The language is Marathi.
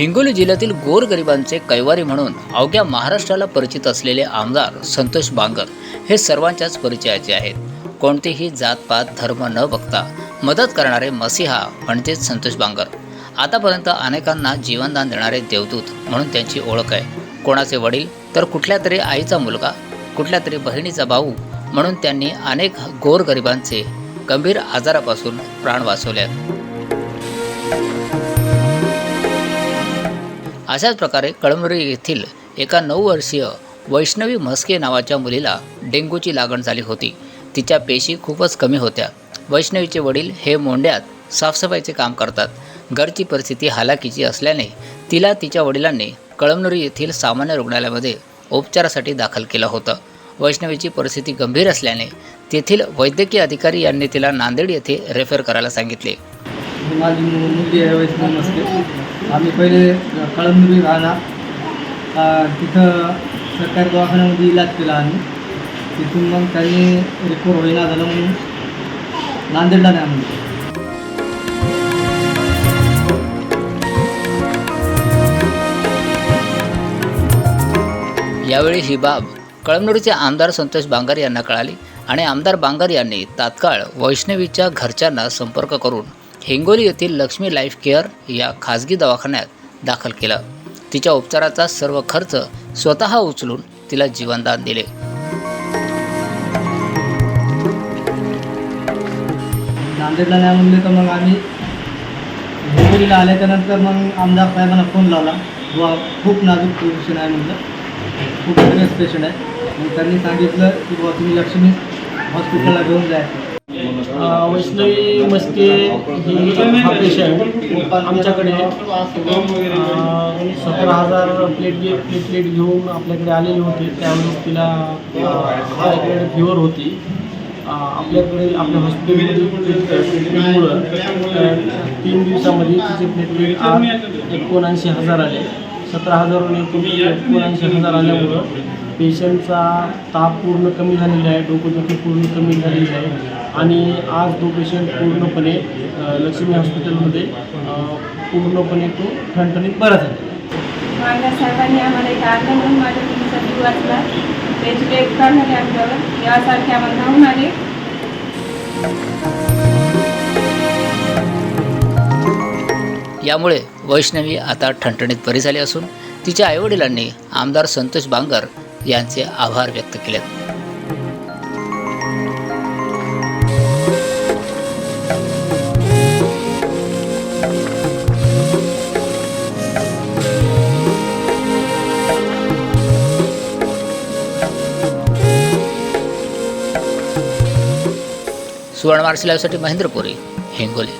हिंगोली जिल्ह्यातील गोरगरिबांचे कैवारी म्हणून अवघ्या महाराष्ट्राला परिचित असलेले आमदार संतोष बांगर हे सर्वांच्याच परिचयाचे आहेत. कोणतीही जातपात धर्म न बघता मदत करणारे मसिहा म्हणजेच संतोष बांगर. आतापर्यंत अनेकांना जीवनदान देणारे देवदूत म्हणून त्यांची ओळख आहे. कोणाचे वडील तर कुठल्या तरी आईचा मुलगा कुठल्या तरी बहिणीचा भाऊ म्हणून त्यांनी अनेक गोरगरिबांचे गंभीर आजारापासून प्राण वाचवले आहेत. अशाच प्रकारे कळमनुरी येथील एका नऊ वर्षीय वैष्णवी म्हस्के नावाच्या मुलीला डेंग्यूची लागण झाली होती. तिच्या पेशी खूपच कमी होत्या. वैष्णवीचे वडील हे मोंड्यात साफसफाईचे काम करतात. घरची परिस्थिती हालाकीची असल्याने तिला तिच्या वडिलांनी कळमनुरी येथील सामान्य रुग्णालयामध्ये उपचारासाठी दाखल केलं होतं. वैष्णवीची परिस्थिती गंभीर असल्याने तेथील वैद्यकीय अधिकारी यांनी तिला नांदेड येथे रेफर करायला सांगितले. माझी मुलगी आहे वैष्णव मस्के आम्ही पहिले कळमनुरी राहणार. तिथं सरकारी दवाखान्यामध्ये इलाज केला आम्ही. तिथून मग त्यांनी रिकवर होईना झालं म्हणून नांदेडला नाही म्हणून यावेळी ही बाब कळमनुरीचे आमदार संतोष बांगर यांना कळाली आणि आमदार बांगर यांनी तात्काळ वैष्णवीच्या घरच्यांना संपर्क करून हिंगोली येथील लक्ष्मी लाईफ केअर या खाजगी दवाखान्यात दाखल केलं. तिच्या उपचाराचा सर्व खर्च स्वतः उचलून तिला जीवनदान दिले. नांदेडला नाही म्हणले तर मग आम्ही हिंगोलीला आल्याच्यानंतर मग आमदार साहेबांना फोन लावला. बुवा खूप नाजूक पोझिशन आहे म्हटलं. खूप सिरियस पेशंट आहे. मग त्यांनी सांगितलं की बुवा तुम्ही लक्ष्मी हॉस्पिटलला घेऊन जायचं. वैष्णवी मस्के ही हा पेशंट आमच्याकडे सतरा हजार प्लेटलेट प्लेटलेट घेऊन आपल्याकडे आलेले होते. त्यावेळेस तिला आपल्याकडे फिवर होती. आपल्याकडे आपल्या हॉस्पिटलमुळं तीन दिवसामध्ये तिचे प्लेटलेट एकोणऐंशी हजार आले. सतरा हजारहून एकूण एकोणऐंशी हजार आल्यामुळं पेशंटचा ताप पूर्ण कमी झालेला आहे डोकंदुखी पूर्ण कमी झालेली आहे. आणि आज तो पेशंट पूर्णपणे लक्ष्मी हॉस्पिटलमध्ये पूर्णपणे तो ठणठणीत बरा झाला. माझ्या साहेबांनी आम्हाला एक आणलं म्हणून माझ्या मुलीचा जीव वाचला. त्याची एक उपकार झाले आमच्यावर. यासारखे आम्हाला धावून आले. यामुळे वैष्णवी आता ठणठणीत बरी झाली असून तिच्या आईवडिलांनी आमदार संतोष बांगर यांचे आभार व्यक्त केलेत. सुवर्ण मार्शल महेंद्र पुरी हिंगोली.